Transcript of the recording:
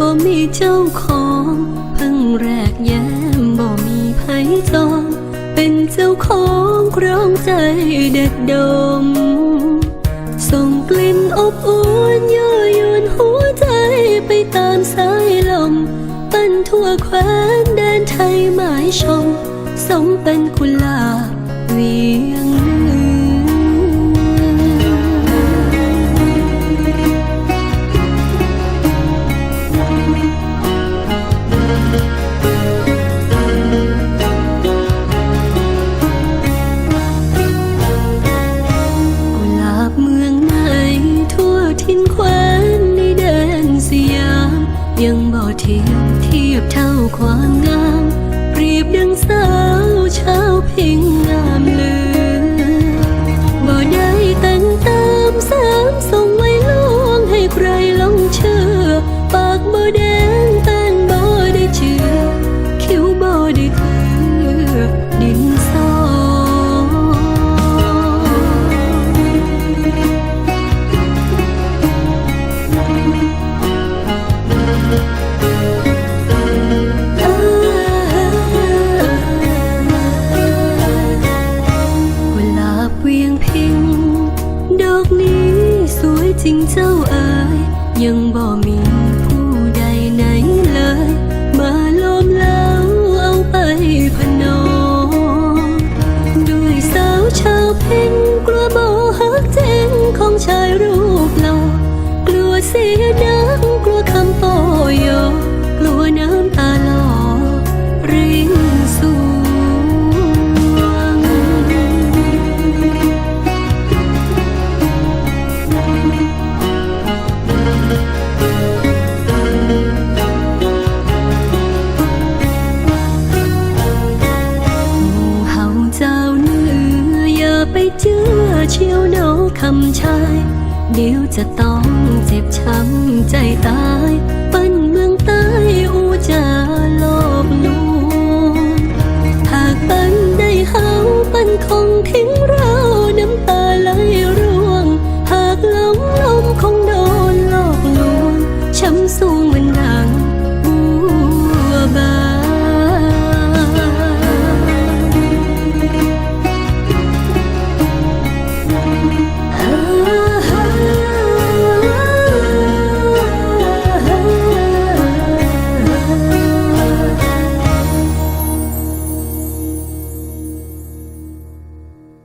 บ่มีเจ้าของเพิ่งแรกแย้มบ่มีไผจอง เป็นเจ้าของครองใจเด็ดดม ส่งกลิ่นอบอุ่นยั่วยวนหัวใจไปตามสายลม ปั้นทั่วแคว้นแดนไทยหมายชม สมเป็นกุหลาบเวีย ถิ่นแควนในแดนสยาม ยังบ่เทียบเทียบเท่าความ สวยจริงเจ้าเอ๋ยยังบ่มีผู้ใดไหนเลย มาล้อมแล้วเอาไปพนมด้วยสาวชาวเพ เจือเชียวเนาคำชาย เดี๋ยวจะต้องเจ็บช้ำใจตาย ปั้นเมืองใต้อูจาโลบลวงหากปั้นได้เฮาปั้นคงทิ้งเราน้ำตาไหลร่วง หากหลงลมคงโดนหลอกลวงช้ำสูงเหมือน